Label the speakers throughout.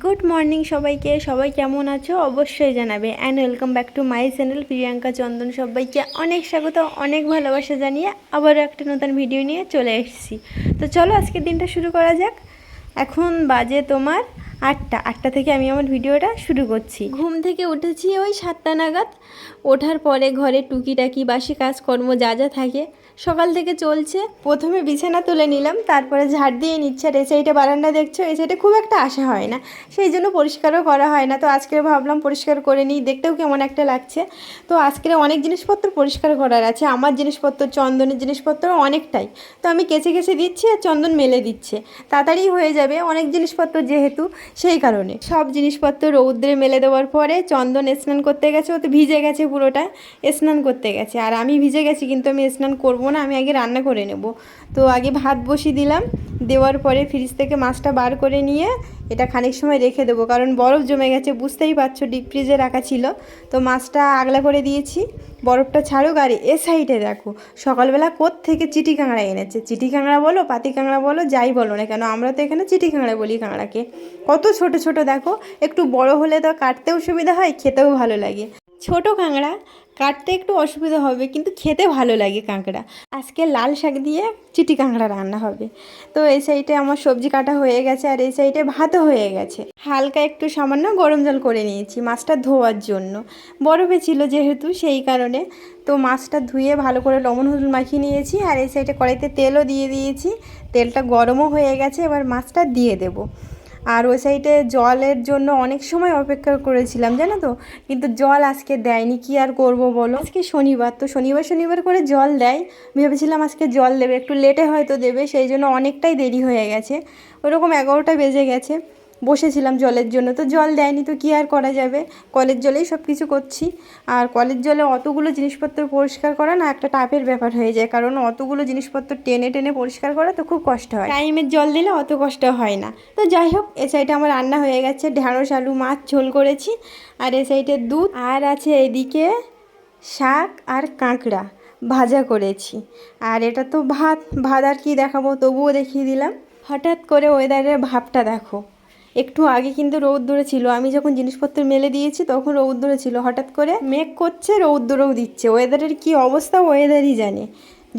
Speaker 1: Good morning সবাইকে। সবাই কেমন আছো? অবশ্যই জানাবে। And welcome back to my channel Priyanka Chandan সবাইকে অনেক স্বাগত, অনেক ভালোবাসা জানিয়ে আবারও একটা নতুন ভিডিও নিয়ে চলে এসেছি। তো চলো আজকের দিনটা শুরু করা যাক। এখন বাজে তোমার আটটা। আটটা থেকে আমি আমার ভিডিওটা শুরু করছি। ঘুম থেকে উঠেছি ওই সাতটা নাগাদ। ওঠার পরে ঘরে টুকিটাকি বাসি কাজকর্ম যা যা থাকে। সকাল থেকে চলছে। প্রথমে বিছানা তুলে নিলাম, তারপরে ঝাড় দিয়ে নিচ্ছে। আর এই সাইডে বারান্দা দেখছ, এই সাইডে খুব একটা আসা হয় না। সেই জন্য পরিষ্কারও করা হয় না। তো আজকে ভাবলাম পরিষ্কার করে নিই, দেখতেও কেমন একটা লাগছে। তো আজকে অনেক জিনিসপত্র পরিষ্কার করার আছে। আমার জিনিসপত্র, চন্দনের জিনিসপত্র অনেকটাই। তো আমি কেচে কেচে দিচ্ছি আর চন্দন মেলে দিচ্ছে। তাড়াতাড়ি হয়ে যাবে অনেক জিনিসপত্র যেহেতু, সেই কারণে। সব জিনিসপত্র রৌদ্রে মেলে দেওয়ার পরে চন্দন স্নান করতে গেছে, ও তো ভিজে গেছে পুরোটা, স্নান করতে গেছে। আর আমি ভিজে গেছি, কিন্তু আমি স্নান করব না, আমি আগে রান্না করে নেব। তো আগে ভাত বসিয়ে দিলাম, দেওয়ার পরে ফ্রিজ থেকে মাছটা বার করে নিয়ে এটা খানিক সময় রেখে দেবো, কারণ বরফ জমে গেছে, বুঝতেই পারছ ডিপ ফ্রিজে রাখা ছিল। তো মাছটা আগলা করে দিয়েছি, বরফটা ছাড়ুক আর এ সাইডে দেখো সকালবেলা কোথ থেকে চিটি কাঁকড়া এনেছে? চিটি কাঁকড়া বলো, পাতি কাঁকড়া বলো, যাই বলো না কেন, আমরা তো এখানে চিটি কাঁকড়া বলি কাঁকড়াকে। কত ছোট ছোট দেখো, একটু বড় হলে তো কাটতেও সুবিধা হয়, খেতেও ভালো লাগে। ছোট কাঁকড়া, কাটতে একটু অসুবিধা হবে, কিন্তু খেতে ভালো লাগে কাঁকড়া। আজকে লাল শাক দিয়ে চিটি কাঁকড়া রান্না হবে। তো এই সাইডে আমার সবজি কাটা হয়ে গেছে আর এই সাইডে ভাতও হয়ে গেছে। হালকা একটু সামান্য গরম জল করে নিয়েছি মাছটা ধোয়ার জন্য। বরফে ছিল যেহেতু সেই কারণে। তো মাছটা ধুয়ে ভালো করে লবণ হলুদ মাখিয়ে নিয়েছি আর এই সাইডে কড়াইতে তেলও দিয়ে দিয়েছি। তেলটা গরমও হয়ে গেছে, এবার মাছটা দিয়ে দেবো। আর ওই সাইডে জলের জন্য অনেক সময় অপেক্ষা করেছিলাম, জানো তো? কিন্তু জল আজকে দেয়নি, কি আর করব বলো? আজকে শনিবার, তো শনিবার শনিবার করে জল দেয়। ভেবেছিলাম আজকে জল দেবে, একটু লেটে হয়তো দেবে, সেই জন্য অনেকটাই দেরি হয়ে গেছে। ওরকম এগারোটা বেজে গেছে। বসেছিলাম জলের জন্য। তো জল দেয়নি, তো কী আর করা যাবে? কলের জলেই সব কিছু করছি। আর কলের জলে অতগুলো জিনিসপত্র পরিষ্কার করা না একটা টাপের ব্যাপার হয়ে যায়। কারণ অতগুলো জিনিসপত্র টেনে টেনে পরিষ্কার করা তো খুব কষ্ট হয়। টাইমের জল দিলে অত কষ্ট হয় না। তো যাই হোক, এ সাইডে আমার রান্না হয়ে গেছে। ঢ্যাঁড়স আলু, মাছ ঝোল করেছি। আর এ সাইডে দুধ। আর আছে এদিকে শাক আর কাঁকড়া ভাজা করেছি। আর এটা তো ভাত। ভাত আর কি দেখাবো তবুও দেখিয়ে দিলাম। হঠাৎ করে ওয়েদারের ভাবটা দেখো। একটু আগে কিন্তু রৌদ্দুরে ছিল। আমি যখন জিনিসপত্র মেলে দিয়েছি তখন রৌদ্দুরে ছিল। হঠাৎ করে মেঘ করছে রৌদ্দুরেও দিচ্ছে। ওয়েদারের কি অবস্থা ওয়েদারই জানে।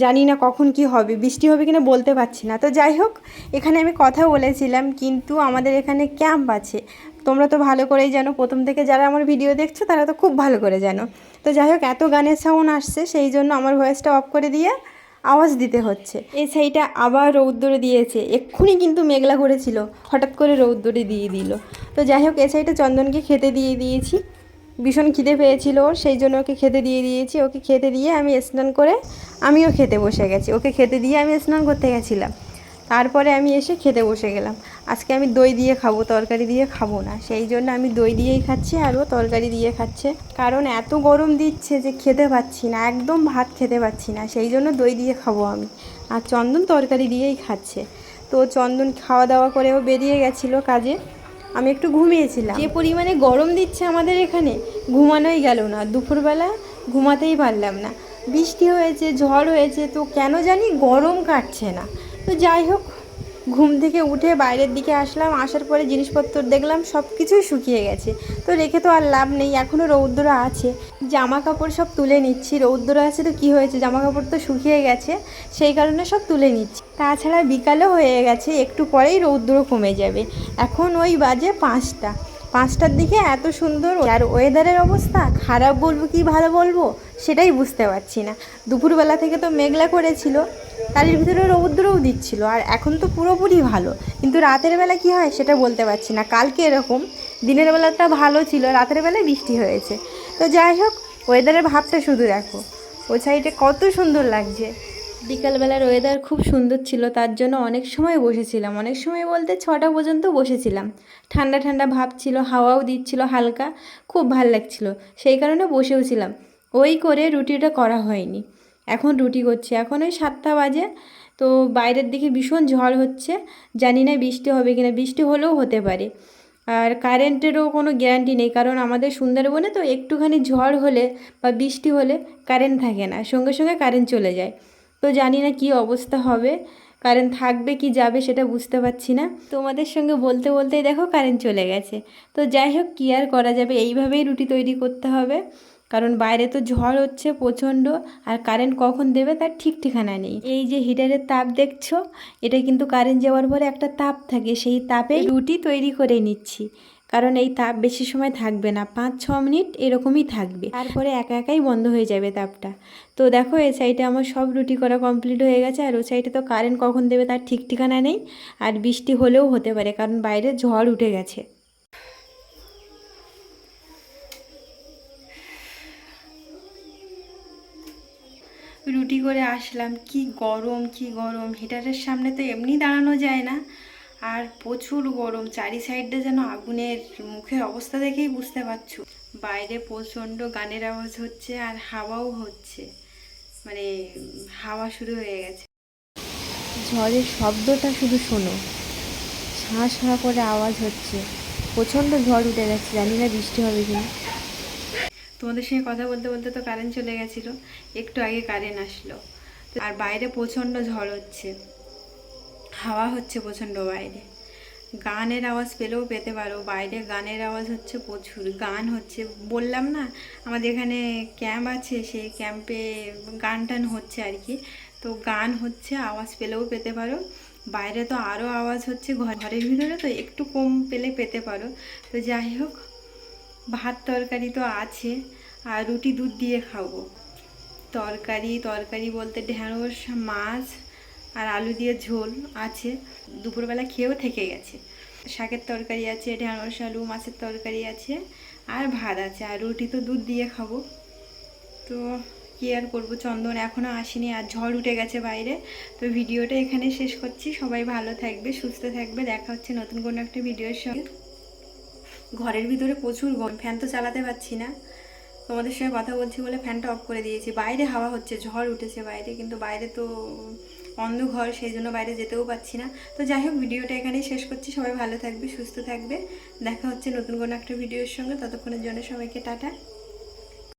Speaker 1: জানি না কখন কি হবে। বৃষ্টি হবে কিনা বলতে পারছি না। তো যাই হোক, এখানে আমি কথা বলেছিলাম, কিন্তু আমাদের এখানে ক্যাম্প আছে। তোমরা তো ভালো করেই জানো, প্রথম থেকে যারা আমার ভিডিও দেখছ, তারা তো খুব ভালো করে জানো। তো যাই হোক, এত গানের সাউন্ড আসছে, সেই জন্য আমার ভয়েসটা অফ করে দিয়ে আওয়াজ দিতে হচ্ছে। এই সেইটা আবার রৌদ্দুরে দিয়েছে। এক্ষুনি কিন্তু মেঘলা করেছিল। হঠাৎ করে রৌদ্দুরে দিয়ে দিল। তো যাই হোক, এই সাইটা চন্দনকে খেতে দিয়ে দিয়েছি। ভীষণ খিদে পেয়েছিল ওর, সেই জন্য ওকে খেতে দিয়ে দিয়েছি। ওকে খেতে দিয়ে আমি স্নান করে আমিও খেতে বসে গেছি। ওকে খেতে দিয়ে আমি স্নান করতে গেছিলাম। তারপরে আমি এসে খেতে বসে গেলাম। আজকে আমি দই দিয়ে খাব, তরকারি দিয়ে খাব না। সেই জন্য আমি দই দিয়েই খাচ্ছি, আর ও তরকারি দিয়ে খাচ্ছে। কারণ এত গরম দিচ্ছে যে খেতে পাচ্ছি না, একদম ভাত খেতে পাচ্ছি না। সেই জন্য দই দিয়ে খাব আমি। আর চন্দন তরকারি দিয়েই খাচ্ছে। তো চন্দন খাওয়া দাওয়া করেও বেরিয়ে গেছিল কাজে। আমি একটু ঘুমিয়েছিলাম। যে পরিমাণে গরম দিচ্ছে আমাদের এখানে, ঘুমানোই গেল না। দুপুরবেলা ঘুমাতেই পারলাম না। বৃষ্টি হয়েছে, ঝড় হয়েছে, তো কেন জানি গরম কাটছে না। তো যাই হোক ঘুম থেকে উঠে বাইরের দিকে আসলাম, আসার পরে জিনিসপত্র দেখলাম সব কিছুই শুকিয়ে গেছে। তো রেখে তো আর লাভ নেই এখনও রৌদ্র আছে। জামা কাপড় সব তুলে নিচ্ছি, রৌদ্র আছে তো কি হয়েছে? জামা কাপড় তো শুকিয়ে গেছে, সেই কারণে সব তুলে নিচ্ছি। তাছাড়া বিকালও হয়ে গেছে, একটু পরেই রৌদ্র কমে যাবে। এখন ওই বাজে পাঁচটা। পাঁচটার দিকে এত সুন্দর আর ওয়েদারের অবস্থা, খারাপ বলব কি ভালো বলব, সেটাই বুঝতে পারছি না। দুপুরবেলা থেকে তো মেঘলা করেছিল তার ভিতরে রৌদ্রও দিচ্ছিল, আর এখন তো পুরোপুরি ভালো। কিন্তু রাতের বেলা কি হয় সেটা বলতে পারছি না। কালকে এরকম, দিনের বেলাটা ভালো ছিল, রাতের বেলায় বৃষ্টি হয়েছে। তো যাই হোক, ওয়েদারের ভাবটা শুধু দেখো। ওই সাইডে কত সুন্দর লাগছে। বিকালবেলার ওয়েদার খুব সুন্দর ছিল, তার জন্য অনেক সময় বসেছিলাম। অনেক সময় বলতে ছটা পর্যন্ত বসেছিলাম। ঠান্ডা ঠান্ডা ভাব ছিল, হাওয়াও দিচ্ছিল হালকা, খুব ভালো লাগছিল। সেই কারণে বসেও ছিলাম। ওই করে রুটিটা করা হয়নি। এখন রুটি করছি। এখন ওই সাতটা বাজে, তো বাইরের দিকে ভীষণ ঝড় হচ্ছে। জানি না বৃষ্টি হবে কিনা, বৃষ্টি হলেও হতে পারে। আর কারেন্টেরও কোনো গ্যারান্টি নেই, কারণ আমাদের সুন্দরবনে তো একটুখানি ঝড় হলে বা বৃষ্টি হলে কারেন্ট থাকে না। সঙ্গে সঙ্গে কারেন্ট চলে যায়। তো জানি না কি অবস্থা হবে, কারেন্ট থাকবে কি যাবে সেটা বুঝতে পারছি না। তোমাদের সঙ্গে বলতে বলতেই দেখো কারেন্ট চলে গেছে। তো যাই হোক, কী আর করা যাবে? এইভাবেই রুটি তৈরি করতে হবে। কারণ বাইরে তো ঝড় হচ্ছে প্রচণ্ড, আর কারেন্ট কখন দেবে তার ঠিক ঠিকানা নেই। এই যে হিটারের তাপ দেখছ, এটা কিন্তু কারেন্ট যাওয়ার পরে একটা তাপ থাকে, সেই তাপে রুটি তৈরি করে নিচ্ছি। কারণ এই তাপ বেশি সময় থাকবে না, পাঁচ, ছ মিনিট এরকমই থাকবে। তারপরে একা একাই বন্ধ হয়ে যাবে তাপটা। তো দেখো এই সাইডে আমার সব রুটি করা কমপ্লিট হয়ে গেছে, আর ওই সাইডে তো কারেন্ট কখন দেবে তার ঠিক ঠিকানা নেই, আর বৃষ্টি হলেও হতে পারে, কারণ বাইরে ঝড় উঠে গেছে। রুটি করে আসলাম, কি গরম কি গরম। হিটারের সামনে তো এমনি দাঁড়ানো যায় না। আর প্রচুর গরম চারি সাইডে যেন আগুনের মুখের অবস্থা দেখেই বুঝতে পারছ। বাইরে প্রচণ্ড গানের আওয়াজ হচ্ছে আর হাওয়াও হচ্ছে। মানে হাওয়া শুরু হয়ে গেছে। ঝড়ের শব্দটা শুধু শোনো। শাঁ শাঁ করে আওয়াজ হচ্ছে। প্রচণ্ড ঝড় উঠে গেছে জানি না বৃষ্টি হবে কিনা। তোমাদের সঙ্গে কথা বলতে বলতে তো কারেন্ট চলে গেছিল। একটু আগে কারেন্ট আসলো। আর বাইরে প্রচণ্ড ঝড় হচ্ছে। হাওয়া হচ্ছে প্রচণ্ড বাইরে। গানের আওয়াজ পেলেও পেতে পারো, বাইরে গানের আওয়াজ হচ্ছে প্রচুর। গান হচ্ছে, বললাম না, আমাদের এখানে ক্যাম্প আছে, সেই ক্যাম্পে গান টান হচ্ছে আর কি। তো গান হচ্ছে, আওয়াজ পেলেও পেতে পারো। বাইরে তো আরও আওয়াজ হচ্ছে ঘর- ঘরের ভিতরে তো একটু কম পেলে পেতে পারো। তো যাই হোক, ভাত তরকারি তো আছে, আর রুটি দুধ দিয়ে খাব। তরকারি তরকারি বলতে ঢেঁড়স মাছ আর আলু দিয়ে ঝোল আছে। দুপুরবেলা খেয়েও থেকে গেছে। শাকের তরকারি আছে ঢেঁড়স আলু, মাছের তরকারি আছে, আর ভাত আছে, আর রুটি তো দুধ দিয়ে খাব। তো কী আর করব? চন্দন এখনও আসেনি আর ঝড় উঠে গেছে বাইরে। তো ভিডিওটা এখানে শেষ করছি। সবাই ভালো থাকবে, সুস্থ থাকবে। দেখা হচ্ছে নতুন কোনো একটা ভিডিওর সঙ্গে। ঘরের ভিতরে প্রচুর গরম, ফ্যান তো চালাতে পারছি না। তোমাদের সঙ্গে কথা বলছি বলে ফ্যানটা অফ করে দিয়েছি। বাইরে হাওয়া হচ্ছে, ঝড় উঠেছে বাইরে, কিন্তু বাইরে তো অন্ধঘর, সেই জন্য বাইরে যেতেও পাচ্ছি না। তো যাই হোক, ভিডিওটা এখানেই শেষ করছি। সবাই ভালো থাকবে, সুস্থ থাকবে। দেখা হচ্ছে নতুন কোনো একটা ভিডিওর সঙ্গে। ততক্ষণের জন্য সবাইকে টাটা।